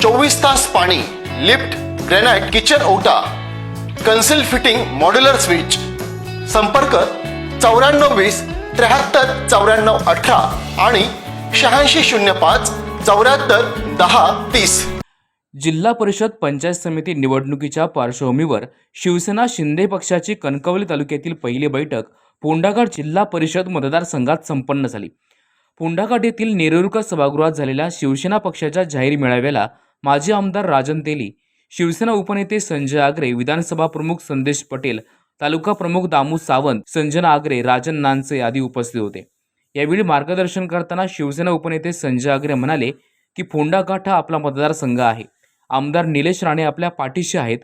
चोवीस तास पाणी लिफ्ट ग्रॅनाइट किचन ओटा कन्सिल फिटिंग मॉड्युलर स्विच. संपर्क चौऱ्याण्णव वीस त्र्याहत्तर चौऱ्याण्णव अठरा आणि शहाऐंशी शून्य पाच चौऱ्याहत्तर दहा तीस. जिल्हा परिषद पंचायत समिती निवडणुकीच्या पार्श्वभूमीवर शिवसेना शिंदे पक्षाची कणकवली तालुक्यातील पहिली बैठक पोंडाघाट जिल्हा परिषद मतदारसंघात संपन्न झाली. पोंडाघाट येथील नेरुरकर सभागृहात झालेल्या शिवसेना पक्षाच्या जाहीर मेळाव्याला माजी आमदार राजन तेली शिवसेना उपनेते संजय आगरे विधानसभा प्रमुख संदेश पटेल तालुका प्रमुख दामू सावंत संजना आगरे राजन नानसे आदी उपस्थित होते. यावेळी मार्गदर्शन करताना शिवसेना उपनेते संजय आगरे म्हणाले की फोंडाघाट हा आपला मतदारसंघ आहे. आमदार निलेश राणे आपल्या पाठीशी आहेत.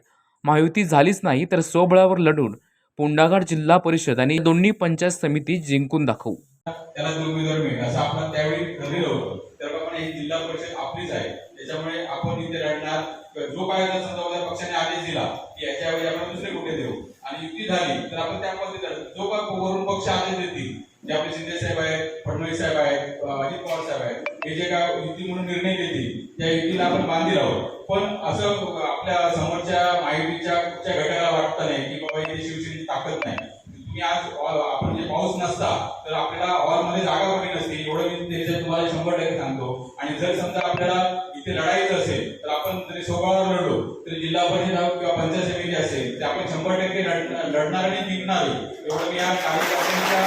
महायुती झालीच नाही तर स्वबळावर लढून पोंडाघाट जिल्हा परिषद आणि दोन्ही पंचायत समिती जिंकून दाखवू. त्याला उमेदवार मिळेल असं आपण त्यावेळी ठरलेलं होतं. त्याप्रमाणे जिल्हा परिषद आपलीच आहे. त्याच्यामुळे आपण इथे लढणार. जो काय समजा पक्षाने आदेश दिला की याच्यावेळी आपण दुसरे कुठे देऊ? आणि युती झाली तर आपण त्यामध्ये जो काय वरून पक्ष आदेश देतील जे आपले शिंदे साहेब आहेत फडणवीस साहेब आहेत अजित पवार साहेब आहेत हे जे काय युती म्हणून निर्णय घेतील त्या युतीला आपण बांधील आहोत. पण असं आपल्या समोरच्या माहितीच्या कुठच्या घटकाला वाटतं नाही की बाबा इथे शिवसेनेची ताकद नाही. तुम्ही आज ऑल आपण जे पाऊस नसता तर आपल्याला हॉलमध्ये जागा पडली नसते? एवढं मी त्याच्यात तुम्हाला शंभर टक्के सांगतो. आणि जर समजा आपल्याला इथे लढायचं असेल तर आपण जरी स्वभावावर लढलो तरी जिल्हा परिषद किंवा पंचायत समिती असेल तर आपण शंभर टक्के लढणार आणि जिंकणार एवढं मी या कार्यकर्त्यांच्या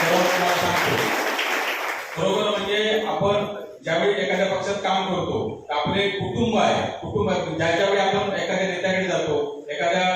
सर्वांना सांगतो बरोबर म्हणजे आपण ज्यावेळी एखाद्या पक्षात काम करतो आपले कुटुंब आहे कुटुंब आहे. वेळी आपण एखाद्या नेत्याकडे जातो एखाद्या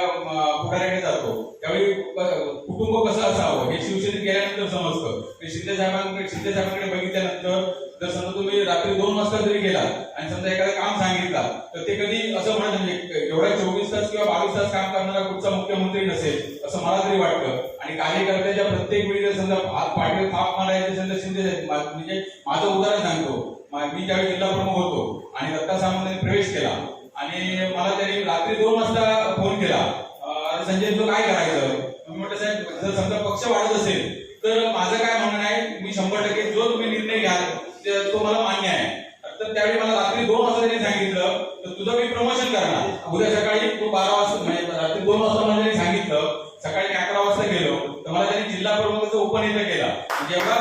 पुढाऱ्याकडे जातो त्यावेळी क- कुटुंब कसं असावं हे शिवसेनेत गेल्यानंतर समजतं. शिंदे साहेबांकडे शिंदे साहेबांकडे बघितल्यानंतर जर समजा तुम्ही रात्री दोन वाजता जरी गेला आणि समजा एखादं काम सांगितला तर ते कधी असं म्हणत म्हणजे एवढ्या चोवीस तास किंवा बावीस तास काम करणारा कुठचा मुख्यमंत्री नसेल असं मला तरी वाटतं. आणि कार्यकर्त्याच्या प्रत्येक वेळी जर समजा हात पाठीवर थाप मारायचे समजा शिंदे म्हणजे माझं उदाहरण सांगतो. मी ज्यावेळी जिल्हा प्रमुख होतो आणि दत्ता सामंतांनी प्रवेश केला आणि मला त्यांनी रात्री दोन वाजता फोन केला अं, संजय तुला काय करायचं मी म्हटलं साहेब जर समजा पक्ष वाढत असेल तर माझं काय म्हणणं आहे मी शंभर टक्के जो तुम्ही निर्णय घ्याल तो मला मान्य आहे. तर त्यावेळी मला रात्री दोन वाजता त्यांनी सांगितलं तर तुझं मी प्रमोशन करणार. उद्या सकाळी तू बारा वाजता म्हणजे रात्री दोन वाजता मला त्यांनी सांगितलं सकाळी मी अकरा वाजता गेलो तर मला त्यांनी जिल्हा प्रमुखाचा उपनेता केला. म्हणजे एवढा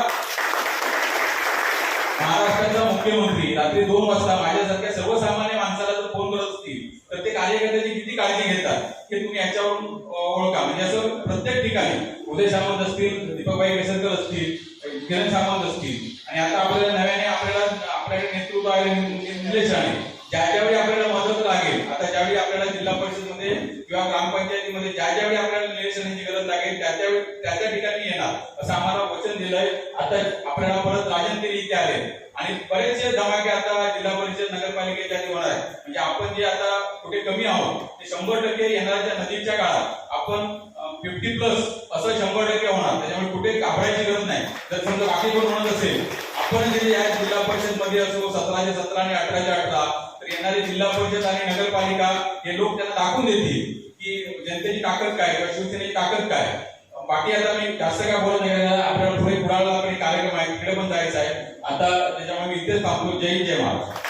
महाराष्ट्राचा मुख्यमंत्री रात्री दोन वाजता माझ्यासारख्या सर्वसामान्य माणसाला जर फोन करत असतील तर ते कार्यकर्त्याची किती काळजी घेतात हे तुम्ही याच्यावरून ओळखा. म्हणजे असं प्रत्येक ठिकाणी उदय सामंत असतील दीपकबाई केसरकर असतील किरण सामंत असतील. आणि आता आपल्याला नव्याने आपल्याला आपल्याकडे नेतृत्व आहे निलेश राणे. ज्या ज्यावेळी आपल्याला मदत लागेल आता ज्यावेळी आपल्याला जिल्हा परिषदमध्ये किंवा ग्रामपंचायतीमध्ये ज्या ज्यावेळी आपल्याला निलेश राणेची गरज लागेल त्या त्या त्या ठिकाणी येणार असं आम्हाला वचन दिलंय. आता आपल्याला परत राजन इथे आले. आणि बरेचसे धमाके आता जिल्हा परिषद नगरपालिकेच्या होणार आहे म्हणजे आपण जे आता कुठे कमी आहोत ते शंभर टक्के येणाऱ्या नदीच्या काळात आपण फिफ्टी प्लस असं शंभर टक्के होणार. त्याच्यामुळे कुठे घाबरायची गरज नाही. जर समजा बाकी कोण म्हणत असेल आपण जे या जिल्हा परिषदमध्ये असो सतराशे सतरा आणि अठराशे अठरा तर येणारे जिल्हा परिषद आणि नगरपालिका हे लोक त्यांना दाखवून देतील की जनतेची ताकद काय किंवा शिवसेनेची ताकद काय. बाकी आता मी जास्त काय बोलत नाही आपल्याला पुढे पुढाला आपण एक कार्यक्रम आहे तिकडे पण जायचं आहे. आता त्याच्यामुळे मी इथेच थांबलो. जय जय महाराज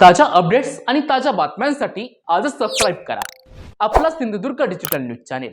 ताज्या अपडेट्स आणि ताज्या बातम्यांसाठी आजच सबस्क्राईब करा. आपला Sindhudurg digital news channel